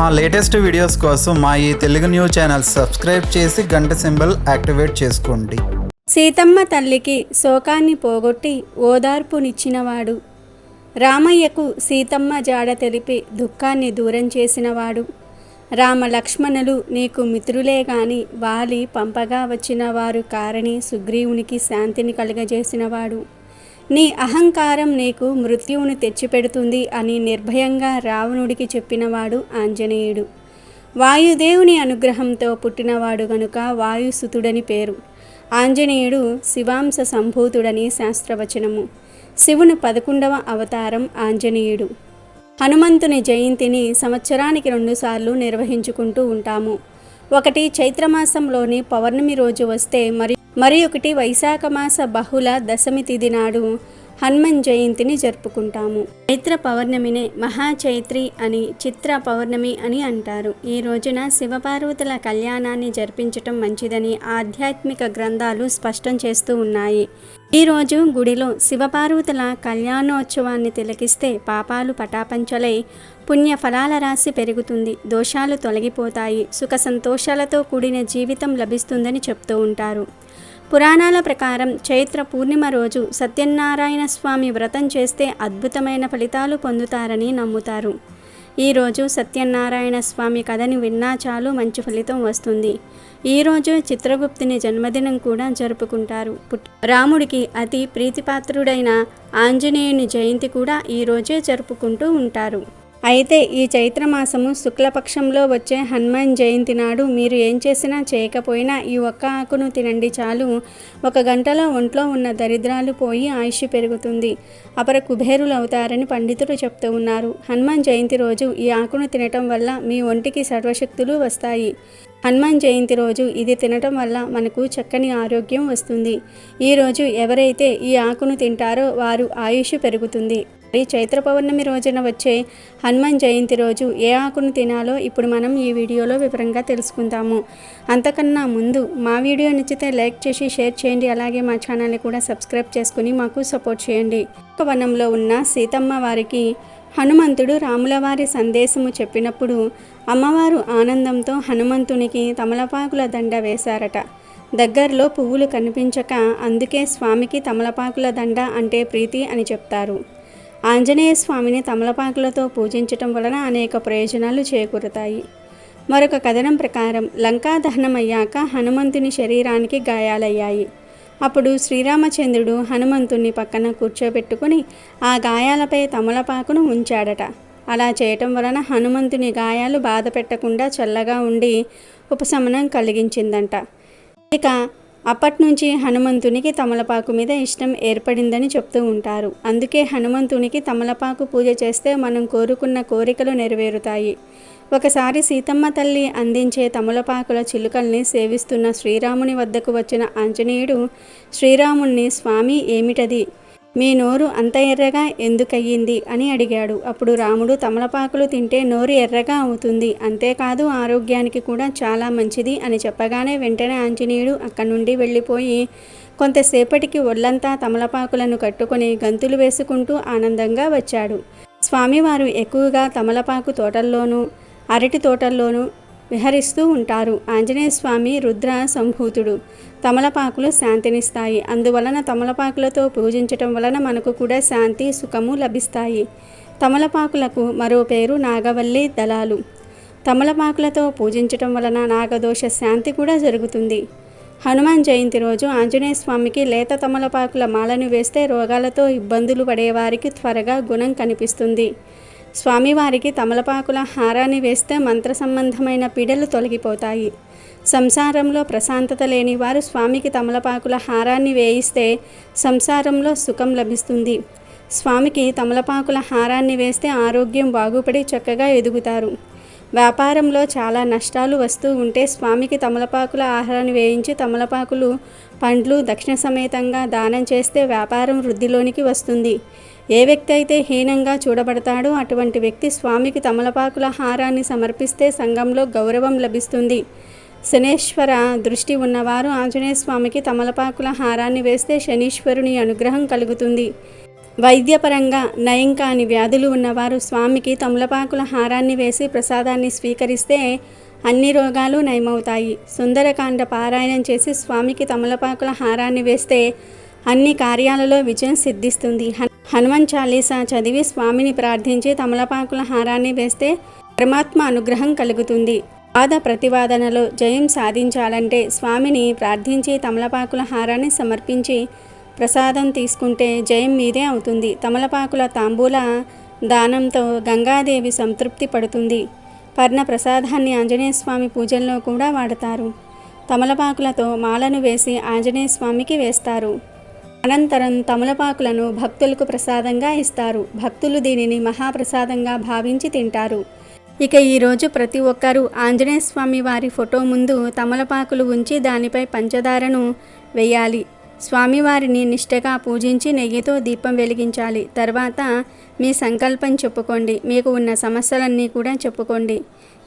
మా latest videos కోసం మా ఈ తెలుగు న్యూస్ ఛానల్ సబ్స్క్రైబ్ చేసి గంట సింబల్ యాక్టివేట్ చేసుకోండి. సీతమ్మ తల్లికి శోకాన్ని పోగొట్టి ఓదార్పునిచ్చినవాడు. రామయ్యకు సీతమ్మ జాడ తెలిపి దుఃఖాన్ని దూరం చేసినవాడు. రామ లక్ష్మణులు నీకు మిత్రులే గాని వాలి పంపగా వచ్చిన వారు కారణి సుగ్రీవునికి శాంతిని కలుగజేసినవాడు. నీ అహంకారం నీకు మృత్యువును తెచ్చిపెడుతుంది అని నిర్భయంగా రావణుడికి చెప్పినవాడు ఆంజనేయుడు. వాయుదేవుని అనుగ్రహంతో పుట్టినవాడు గనుక వాయుసుతుడని పేరు. ఆంజనేయుడు శివాంశ సంభూతుడని శాస్త్రవచనము. శివుని పదకొండవ అవతారం ఆంజనేయుడు. హనుమంతుని జయంతిని సంవత్సరానికి రెండుసార్లు నిర్వహించుకుంటూ ఉంటాము. ఒకటి చైత్రమాసంలోని పౌర్ణమి రోజు వస్తే మరి మరి ఒకటి వైశాఖ మాస బహుళ దశమి తిథి నాడు హనుమన్ జయంతిని జరుపుకుంటాము. చైత్ర పౌర్ణమినే మహాచైత్రి అని చిత్ర పౌర్ణమి అని అంటారు. ఈ రోజున శివపార్వతుల కళ్యాణాన్ని జరిపించటం మంచిదని ఆధ్యాత్మిక గ్రంథాలు స్పష్టం చేస్తూ ఉన్నాయి. ఈ రోజు గుడిలో శివపార్వతుల కళ్యాణోత్సవాన్ని తిలకిస్తే పాపాలు పటాపంచలై పుణ్య ఫలాల రాశి పెరుగుతుంది. దోషాలు తొలగిపోతాయి. సుఖ సంతోషాలతో కూడిన జీవితం లభిస్తుందని చెప్తూ ఉంటారు. పురాణాల ప్రకారం చైత్ర పూర్ణిమ రోజు సత్యనారాయణ స్వామి వ్రతం చేస్తే అద్భుతమైన ఫలితాలు పొందుతారని నమ్ముతారు. ఈరోజు సత్యనారాయణ స్వామి కథని విన్నా చాలు మంచి ఫలితం వస్తుంది. ఈరోజు చిత్రగుప్తుని జన్మదినం కూడా జరుపుకుంటారు. పుట్- రాముడికి అతి ప్రీతిపాత్రుడైన ఆంజనేయుని జయంతి కూడా ఈరోజే జరుపుకుంటూ ఉంటారు. అయితే ఈ చైత్రమాసము శుక్లపక్షంలో వచ్చే హనుమాన్ జయంతి నాడు మీరు ఏం చేసినా చేయకపోయినా ఈ ఒక్క ఆకును తినండి చాలు. ఒక గంటలో ఒంట్లో ఉన్న దరిద్రాలు పోయి ఆయుష్ పెరుగుతుంది. అపర కుబేరులు అవుతారని పండితులు చెప్తూ ఉన్నారు. హనుమాన్ జయంతి రోజు ఈ ఆకును తినటం వల్ల మీ ఒంటికి సర్వశక్తులు వస్తాయి. హనుమాన్ జయంతి రోజు ఇది తినటం వల్ల మనకు చక్కని ఆరోగ్యం వస్తుంది. ఈరోజు ఎవరైతే ఈ ఆకును తింటారో వారు ఆయుష్ పెరుగుతుంది. ఈ చైత్ర పౌర్ణమి రోజున వచ్చే హనుమాన్ జయంతి రోజు ఏ ఆకును తినాలో ఇప్పుడు మనం ఈ వీడియోలో వివరంగా తెలుసుకుందాము. అంతకన్నా ముందు మా వీడియో నచ్చితే లైక్ చేసి షేర్ చేయండి. అలాగే మా ఛానల్ని కూడా సబ్స్క్రైబ్ చేసుకుని మాకు సపోర్ట్ చేయండి. ఒక వనంలో ఉన్న సీతమ్మ వారికి హనుమంతుడు రాములవారి సందేశము చెప్పినప్పుడు అమ్మవారు ఆనందంతో హనుమంతునికి తమలపాకుల దండ వేశారట. దగ్గరలో పువ్వులు కనిపించక అందుకే స్వామికి తమలపాకుల దండ అంటే ప్రీతి అని చెప్తారు. ఆంజనేయ స్వామిని తమలపాకులతో పూజించటం వలన అనేక ప్రయోజనాలు చేకూరుతాయి. మరొక కథనం ప్రకారం లంకా దహనమయ్యాక హనుమంతుని శరీరానికి గాయాలయ్యాయి. అప్పుడు శ్రీరామచంద్రుడు హనుమంతుణ్ణి పక్కన కూర్చోబెట్టుకుని ఆ గాయాలపై తమలపాకును ఉంచాడట. అలా చేయటం వలన హనుమంతుని గాయాలు బాధ పెట్టకుండా చల్లగా ఉండి ఉపశమనం కలిగించిందంట. ఇక అప్పట్నుంచి హనుమంతునికి తమలపాకు మీద ఇష్టం ఏర్పడిందని చెప్తూ ఉంటారు. అందుకే హనుమంతునికి తమలపాకు పూజ చేస్తే మనం కోరుకున్న కోరికలు నెరవేరుతాయి. ఒకసారి సీతమ్మ తల్లి అందించే తమలపాకుల చిలుకల్ని సేవిస్తున్న శ్రీరాముని వద్దకు వచ్చిన ఆంజనేయుడు శ్రీరాముణ్ణి స్వామి ఏమిటది? మీ నోరు అంత ఎర్రగా ఎందుకయ్యింది? అని అడిగాడు. అప్పుడు రాముడు తమలపాకులు తింటే నోరు ఎర్రగా అవుతుంది. అంతేకాదు ఆరోగ్యానికి కూడా చాలా మంచిది అని చెప్పగానే వెంటనే ఆంజనేయుడు అక్కడి నుండి వెళ్ళిపోయి కొంతసేపటికి ఒళ్ళంతా తమలపాకులను కట్టుకొని గంతులు వేసుకుంటూ ఆనందంగా వచ్చాడు. స్వామివారు ఎక్కువగా తమలపాకు తోటల్లోనూ అరటి తోటల్లోనూ విహరిస్తూ ఉంటారు. ఆంజనేయ స్వామి రుద్ర సంభూతుడు. తమలపాకులు శాంతినిస్తాయి. అందువలన తమలపాకులతో పూజించటం వలన మనకు కూడా శాంతి సుఖము లభిస్తాయి. తమలపాకులకు మరో పేరు నాగవల్లి దళాలు. తమలపాకులతో పూజించటం వలన నాగదోష శాంతి కూడా జరుగుతుంది. హనుమాన్ జయంతి రోజు ఆంజనేయ స్వామికి లేత తమలపాకుల మాలను వేస్తే రోగాలతో ఇబ్బందులు పడేవారికి త్వరగా గుణం కనిపిస్తుంది. స్వామివారికి తమలపాకుల హారాన్ని వేస్తే మంత్ర సంబంధమైన పీడలు తొలగిపోతాయి. సంసారంలో ప్రశాంతత లేని వారు స్వామికి తమలపాకుల హారాన్ని వేయిస్తే సంసారంలో సుఖం లభిస్తుంది. స్వామికి తమలపాకుల హారాన్ని వేస్తే ఆరోగ్యం బాగుపడి చక్కగా ఎదుగుతారు. వ్యాపారంలో చాలా నష్టాలు వస్తూ ఉంటే స్వామికి తమలపాకుల ఆహారాన్ని వేయించి తమలపాకులు పండ్లు దక్షిణ సమేతంగా దానం చేస్తే వ్యాపారం వృద్ధిలోనికి వస్తుంది. ఏ వ్యక్తి అయితే హీనంగా చూడబడతాడో అటువంటి వ్యక్తి స్వామికి తమలపాకుల హారాన్ని సమర్పిస్తే సంఘంలో గౌరవం లభిస్తుంది. శనేశ్వర దృష్టి ఉన్నవారు ఆంజనేయ స్వామికి తమలపాకుల హారాన్ని వేస్తే శనీశ్వరుని అనుగ్రహం కలుగుతుంది. వైద్యపరంగా నయం కాని వ్యాధులు ఉన్నవారు స్వామికి తమలపాకుల హారాన్ని వేసి ప్రసాదాన్ని స్వీకరిస్తే అన్ని రోగాలు నయమవుతాయి. సుందరకాండ పారాయణం చేసి స్వామికి తమలపాకుల హారాన్ని వేస్తే అన్ని కార్యాలలో విజయం సిద్ధిస్తుంది. హనుమాన్ చాలీసా చదివి స్వామిని ప్రార్థించి తమలపాకుల హారాన్ని వేస్తే పరమాత్మ అనుగ్రహం కలుగుతుంది. వాద ప్రతివాదనలో జయం సాధించాలంటే స్వామిని ప్రార్థించి తమలపాకుల హారాన్ని సమర్పించి ప్రసాదం తీసుకుంటే జయం మీదే అవుతుంది. తమలపాకుల తాంబూల దానంతో గంగాదేవి సంతృప్తి పడుతుంది. పర్ణ ప్రసాదాన్ని ఆంజనేయ స్వామి పూజల్లో కూడా వాడతారు. తమలపాకులతో మాలను వేసి ఆంజనేయ స్వామికి వేస్తారు. అనంతరం తమలపాకులను భక్తులకు ప్రసాదంగా ఇస్తారు. భక్తులు దీనిని మహాప్రసాదంగా భావించి తింటారు. ఇక ఈరోజు ప్రతి ఒక్కరూ ఆంజనేయ స్వామి వారి ఫోటో ముందు తమలపాకులు ఉంచి దానిపై పంచదారను వేయాలి. స్వామివారిని నిష్టగా పూజించి నెయ్యితో దీపం వెలిగించాలి. తర్వాత మీ సంకల్పం చెప్పుకోండి. మీకు ఉన్న సమస్యలన్నీ కూడా చెప్పుకోండి.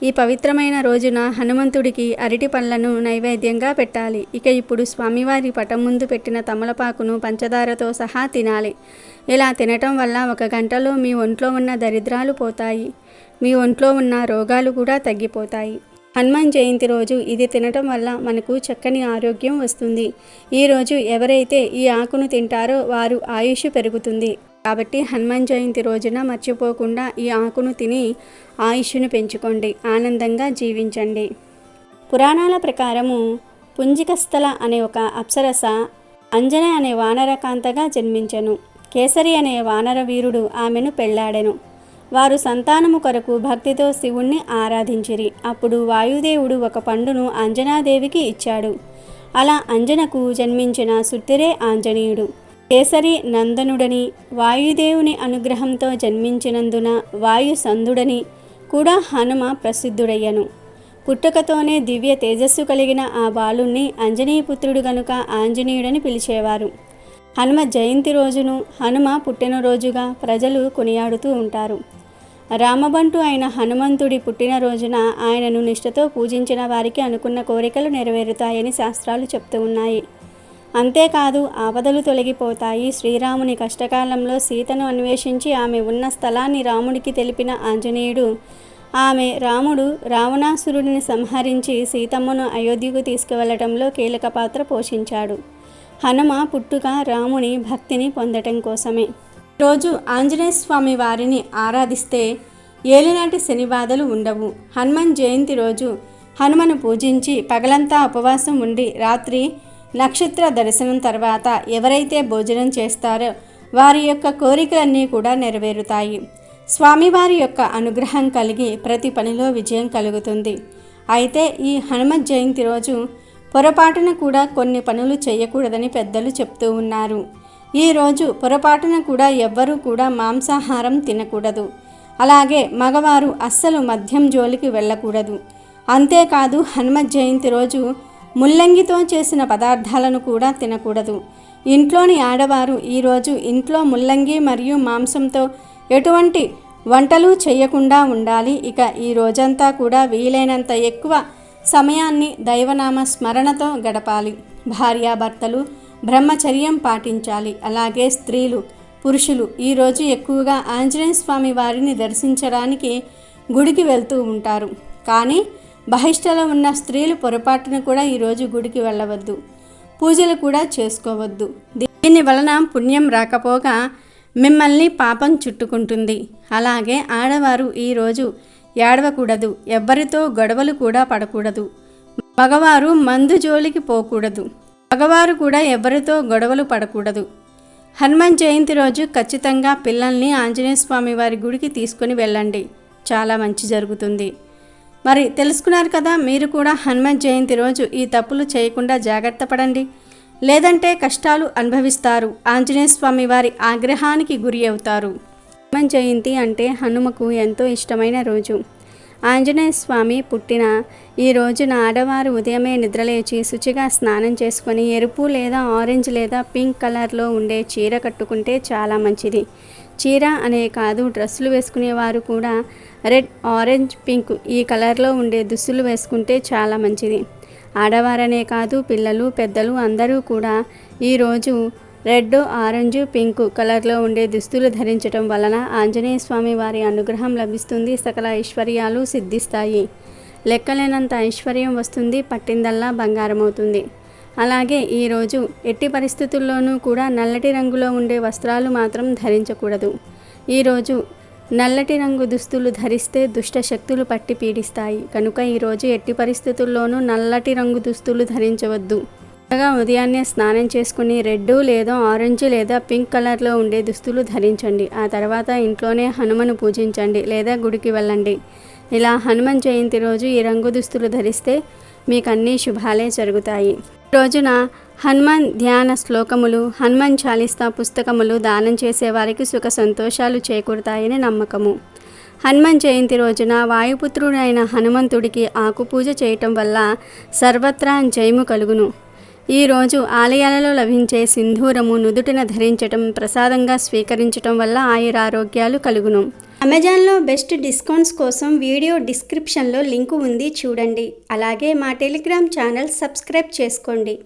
ఈ పవిత్రమైన రోజున హనుమంతుడికి అరటి పళ్ళను నైవేద్యంగా పెట్టాలి. ఇక ఇప్పుడు స్వామివారి పటం ముందు పెట్టిన తమలపాకును పంచదారతో సహా తినాలి. ఇలా తినటం వల్ల ఒక గంటలో మీ ఒంట్లో ఉన్న దరిద్రాలు పోతాయి. మీ ఒంట్లో ఉన్న రోగాలు కూడా తగ్గిపోతాయి. హనుమాన్ జయంతి రోజు ఇది తినటం వల్ల మనకు చక్కని ఆరోగ్యం వస్తుంది. ఈరోజు ఎవరైతే ఈ ఆకును తింటారో వారు ఆయుష్ పెరుగుతుంది. కాబట్టి హనుమాన్ జయంతి రోజున మర్చిపోకుండా ఈ ఆకును తిని ఆయుష్ను పెంచుకోండి. ఆనందంగా జీవించండి. పురాణాల ప్రకారము పుంజికస్థల అనే ఒక అప్సరస అంజన అనే వానరకాంతగా జన్మించెను. కేసరి అనే వానర వీరుడు ఆమెను పెళ్ళాడెను. వారు సంతానము కొరకు భక్తితో శివుణ్ణి ఆరాధించిరి. అప్పుడు వాయుదేవుడు ఒక పండును అంజనాదేవికి ఇచ్చాడు. అలా అంజనకు జన్మించిన సుత్తిరే ఆంజనేయుడు. కేసరి నందనుడని వాయుదేవుని అనుగ్రహంతో జన్మించినందున వాయుసంధుడని కూడా హనుమ ప్రసిద్ధుడయ్యను. పుట్టుకతోనే దివ్య తేజస్సు కలిగిన ఆ బాలుణ్ణి అంజనీపుత్రుడు గనుక ఆంజనేయుడని పిలిచేవారు. హనుమ జయంతి రోజును హనుమ పుట్టినరోజుగా ప్రజలు కొనియాడుతూ ఉంటారు. రామబంటు అయిన హనుమంతుడి పుట్టినరోజున ఆయనను నిష్ఠతో పూజించిన వారికి అనుకున్న కోరికలు నెరవేరుతాయని శాస్త్రాలు చెప్తూ ఉన్నాయి. అంతేకాదు ఆపదలు తొలగిపోతాయి. శ్రీరాముని కష్టకాలంలో సీతను అన్వేషించి ఆమె ఉన్న స్థలాన్ని రాముడికి తెలిపిన ఆంజనేయుడు ఆమె రాముడు రావణాసురుడిని సంహరించి సీతమ్మను అయోధ్యకు తీసుకువెళ్ళడంలో కీలక పాత్ర పోషించాడు. హనుమ పుట్టుక రాముని భక్తిని పొందటం కోసమే. రోజు ఆంజనేయ స్వామి వారిని ఆరాధిస్తే ఏలినాటి శని బాధలు ఉండవు. హనుమాన్ జయంతి రోజు హనుమను పూజించి పగలంతా ఉపవాసం ఉండి రాత్రి నక్షత్ర దర్శనం తర్వాత ఎవరైతే భోజనం చేస్తారో వారి యొక్క కోరికలన్నీ కూడా నెరవేరుతాయి. స్వామివారి యొక్క అనుగ్రహం కలిగి ప్రతి పనిలో విజయం కలుగుతుంది. అయితే ఈ హనుమ జయంతి రోజు పొరపాటున కూడా కొన్ని పనులు చేయకూడదని పెద్దలు చెప్తూ ఉన్నారు. ఈ రోజు పొరపాటున కూడా ఎవ్వరూ కూడా మాంసాహారం తినకూడదు. అలాగే మగవారు అస్సలు మద్యం జోలికి వెళ్ళకూడదు. అంతేకాదు హనుమ జయంతి రోజు ముల్లంగితో చేసిన పదార్థాలను కూడా తినకూడదు. ఇంట్లోని ఆడవారు ఈరోజు ఇంట్లో ముల్లంగి మరియు మాంసంతో ఎటువంటి వంటలు చేయకుండా ఉండాలి. ఇక ఈ రోజంతా కూడా వీలైనంత ఎక్కువ సమయాన్ని దైవనామ స్మరణతో గడపాలి. భార్యాభర్తలు బ్రహ్మచర్యం పాటించాలి. అలాగే స్త్రీలు పురుషులు ఈరోజు ఎక్కువగా ఆంజనేయ స్వామి వారిని దర్శించడానికి గుడికి వెళ్తూ ఉంటారు. కానీ బహిష్టలో ఉన్న స్త్రీలు పొరపాటున కూడా ఈరోజు గుడికి వెళ్ళవద్దు. పూజలు కూడా చేసుకోవద్దు. దీని వలన పుణ్యం రాకపోగా మిమ్మల్ని పాపం చుట్టుకుంటుంది. అలాగే ఆడవారు ఈరోజు ఏడవకూడదు. ఎవ్వరితో గొడవలు కూడా పడకూడదు. మగవారు మందు జోలికి పోకూడదు. మగవారు కూడా ఎవరితో గొడవలు పడకూడదు. హనుమాన్ జయంతి రోజు ఖచ్చితంగా పిల్లల్ని ఆంజనేయ స్వామి వారి గుడికి తీసుకొని వెళ్ళండి. చాలా మంచి జరుగుతుంది. మరి తెలుసుకున్నారు కదా మీరు కూడా హనుమాన్ జయంతి రోజు ఈ తప్పులు చేయకుండా జాగ్రత్త పడండి. లేదంటే కష్టాలు అనుభవిస్తారు. ఆంజనేయ స్వామి వారి ఆగ్రహానికి గురి అవుతారు. హనుమాన్ జయంతి అంటే హనుమకు ఎంతో ఇష్టమైన రోజు. ఆంజనేయ స్వామి పుట్టిన ఈ రోజున ఆడవారు ఉదయమే నిద్రలేచి శుచిగా స్నానం చేసుకొని ఎరుపు లేదా ఆరెంజ్ లేదా పింక్ కలర్లో ఉండే చీర కట్టుకుంటే చాలా మంచిది. చీర అనే కాదు డ్రెస్సులు వేసుకునేవారు కూడా రెడ్ ఆరెంజ్ పింక్ ఈ కలర్లో ఉండే దుస్తులు వేసుకుంటే చాలా మంచిది. ఆడవారనే కాదు పిల్లలు పెద్దలు అందరూ కూడా ఈరోజు రెడ్ ఆరెంజ్ పింక్ కలర్లో ఉండే దుస్తులు ధరించడం వలన ఆంజనేయ స్వామి వారి అనుగ్రహం లభిస్తుంది. సకల ఐశ్వర్యాలు సిద్ధిస్తాయి. లెక్కలేనంత ఐశ్వర్యం వస్తుంది పట్టిందల్లా బంగారమవుతుంది. అలాగే ఈరోజు ఎట్టి పరిస్థితుల్లోనూ కూడా నల్లటి రంగులో ఉండే వస్త్రాలు మాత్రం ధరించకూడదు. ఈరోజు నల్లటి రంగు దుస్తులు ధరిస్తే దుష్ట శక్తులు పట్టి పీడిస్తాయి. కనుక ఈరోజు ఎట్టి పరిస్థితుల్లోనూ నల్లటి రంగు దుస్తులు ధరించవద్దు. త్వరగా ఉదయాన్నే స్నానం చేసుకుని రెడ్ లేదా ఆరెంజ్ లేదా పింక్ కలర్లో ఉండే దుస్తులు ధరించండి. ఆ తర్వాత ఇంట్లోనే హనుమను పూజించండి లేదా గుడికి వెళ్ళండి. ఇలా హనుమాన్ జయంతి రోజు ఈ రంగు దుస్తులు ధరిస్తే మీకు అన్ని శుభాలే జరుగుతాయి. రోజున హనుమాన్ ధ్యాన శ్లోకములు హనుమాన్ చాలీస్తా పుస్తకములు దానం చేసేవారికి సుఖ సంతోషాలు చేకూరుతాయని నమ్మకము. హనుమాన్ జయంతి రోజున వాయుపుత్రుడైన హనుమంతుడికి ఆకుపూజ చేయటం వల్ల సర్వత్రా జయము కలుగును. ఈరోజు ఆలయాలలో లభించే సింధూరము నుదుటిన ధరించటం ప్రసాదంగా స్వీకరించటం వల్ల ఆయురారోగ్యాలు కలుగును. అమెజాన్లో బెస్ట్ డిస్కౌంట్స్ కోసం వీడియో డిస్క్రిప్షన్లో లింకు ఉంది చూడండి. అలాగే మా టెలిగ్రామ్ ఛానల్ సబ్స్క్రైబ్ చేసుకోండి.